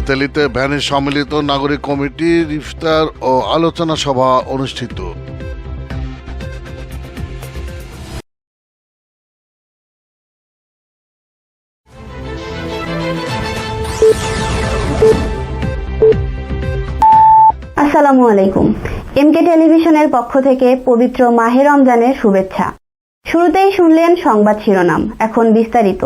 ইতালিতে ভ্যানের সম্মিলিত নাগরিক কমিটির ইফতার ও আলোচনা সভা অনুষ্ঠিত। আসসালামু আলাইকুম। এমকে টেলিভিশনের পক্ষ থেকে পবিত্র মাহে রমজানের শুভেচ্ছা। শুরুতেই শুনলেন সংবাদ শিরোনাম, এখন বিস্তারিত।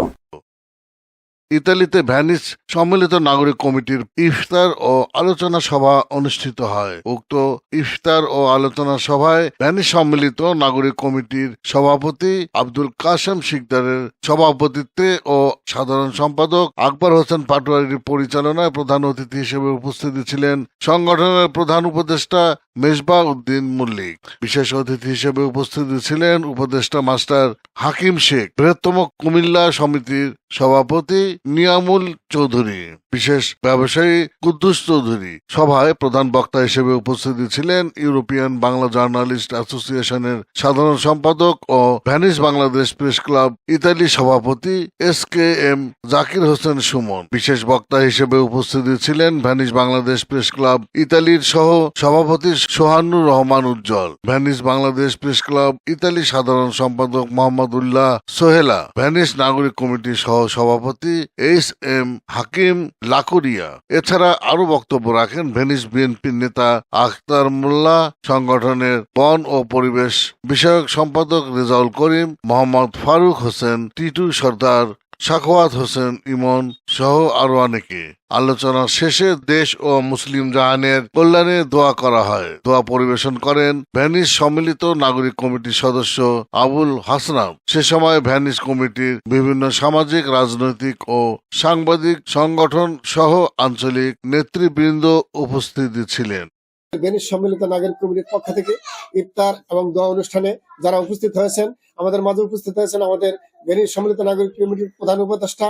ইতালিতে ভ্যানিস সম্মিলিত নাগরিক কমিটির ইফতার ও আলোচনা সভা অনুষ্ঠিত হয়। উক্ত ইফতার ও আলোচনা সভায় ভ্যানিস সম্মিলিত নাগরিক কমিটির সভাপতি আব্দুল কাসেম শিকদারের সভাপতিত্বে ও সাধারণ সম্পাদক আকবর হোসেন পাটোয়ারির পরিচালনায় প্রধান অতিথি হিসেবে উপস্থিত ছিলেন সংগঠনের প্রধান উপদেষ্টা মেজবা উদ্দিন মল্লিক। বিশেষ অতিথি হিসেবে উপস্থিত ছিলেন উপদেষ্টা মাস্টার হাকিম শেখ। বৃহত্তম কুমিল্লা সমিতির সভাপতি নিয়ামুল চৌধুরী। বিশেষ ব্যবসায়ী কুদ্দুস চৌধুরী। সভায় প্রধান বক্তা হিসেবে উপস্থিত ছিলেন ইউরোপিয়ান বাংলা জার্নালিস্ট অ্যাসোসিয়েশনের সাধারণ সম্পাদক ও Venice Bangladesh press club Italy সভাপতি S K M Zakir Hossain Sumon. বিশেষ বক্তা হিসেবে উপস্থিত ছিলেন ভ্যানিস বাংলাদেশ প্রেস ক্লাব ইতালির সহ সভাপতি Sohanur Rahman Ujjal. Venice Bangladesh press club Italy সাধারণ সম্পাদক মোহাম্মদ উল্লাহ সোহেলা। ভ্যানিস নাগরিক কমিটির সহ সভাপতি এইচ এম হাকিম লাকুরিয়া। এছাড়া আরও বক্তব্য রাখেন ভেনিস বিএনপির নেতা আখতার মোল্লা, সংগঠনের বন ও পরিবেশ বিষয়ক সম্পাদক রেজাউল করিম, মোহাম্মদ ফারুক হোসেন, টিটু সর্দার সাখওয়াত হোসেন ইমন সহ আরও অনেকে। আলোচনা শেষে দেশ ও মুসলিম জাহানের কল্যাণে দোয়া করা হয়। দোয়া পরিবেশন করেন ভ্যানিস সম্মিলিত নাগরিক কমিটির সদস্য আবুল হাসনাম। সে সময় ভ্যানিস কমিটির বিভিন্ন সামাজিক, রাজনৈতিক ও সাংবাদিক সংগঠন সহ আঞ্চলিক নেতৃবৃন্দ উপস্থিত ছিলেন। ভেনিস সম্মিলিত নাগরিক কমিটির পক্ষ থেকে ইফতার এবং দোয়া অনুষ্ঠানে যারা উপস্থিত হয়েছেন, আমাদের মাঝে উপস্থিত হয়েছেন আমাদের ভেনিস সম্মিলিত নাগরিক কমিটির প্রধান উপদেষ্টা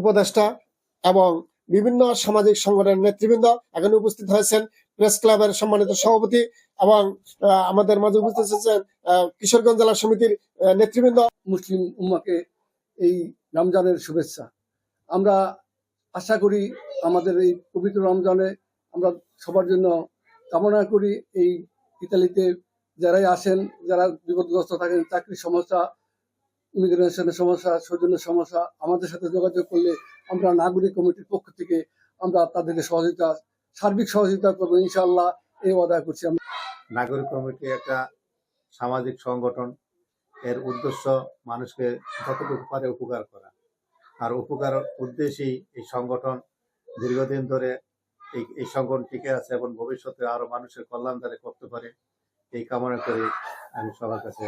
উপদেষ্টা এবং বিভিন্ন সামাজিক সংগঠনের নেতৃবৃন্দ এখানে উপস্থিত হয়েছেন, প্রেস ক্লাবের সম্মানিত সভাপতি এবং আমাদের মাঝে উপস্থিত হয়েছেন কিশোরগঞ্জ জেলা সমিতির নেতৃবৃন্দ। মুসলিম উম্মাকে এই রমজানের শুভেচ্ছা। আমরা আশা করি আমাদের এই পবিত্র রমজানে আমরা সবার জন্য কামনা করি এই ইতালিতে যারাই আসেন, যারা বিপদগ্রস্ত থাকেন, চাকরির সমস্যা, ইমিগ্রেশনের সমস্যা, সৌজন্যের সমস্যা, আমাদের সাথে যোগাযোগ করলে আমরা নাগরিক কমিটির পক্ষ থেকে আমরা তাদেরকে সহযোগিতা, সার্বিক সহযোগিতা করব, ইনশাআল্লাহ এই অদা করছি আমরা। নাগরিক কমিটি একটা সামাজিক সংগঠন। এর উদ্দেশ্য মানুষকে যতটুকু পারে উপকার করা। আর উপকার উদ্দেশ্যেই এই সংগঠন দীর্ঘদিন ধরে এই এই সংগঠন টিকে আছে এবং ভবিষ্যতে আরও মানুষের কল্যাণ যাতে করতে পারে, এই কামনা করে আমি সবার কাছে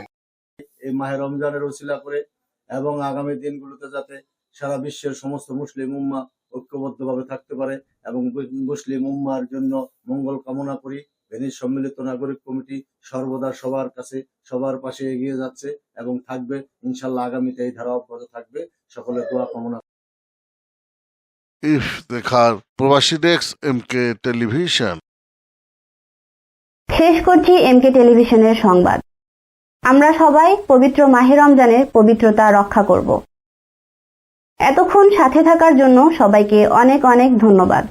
এই মাহে রমজানের ওসিলা করে এবং আগামী দিনগুলোতে যাতে সারা বিশ্বের সমস্ত মুসলিম উম্মা ঐক্যবদ্ধভাবে থাকতে পারে এবং মুসলিম উম্মার জন্য মঙ্গল কামনা করি। ভেনিস সম্মিলিত নাগরিক কমিটি সর্বদা সবার কাছে, সবার পাশে এগিয়ে যাচ্ছে এবং থাকবে। ইনশাল্লাহ আগামীতে এই ধারা অব্যাহত থাকবে। সকলের দোয়া কামনা ইফতেখার প্রবাসী ডেস্ক এম টেলিভিশন। শেষ করছি এমকে টেলিভিশনের সংবাদ। আমরা সবাই পবিত্র মাহে রমজানের পবিত্রতা রক্ষা করব। এতক্ষণ সাথে থাকার জন্য সবাইকে অনেক অনেক ধন্যবাদ।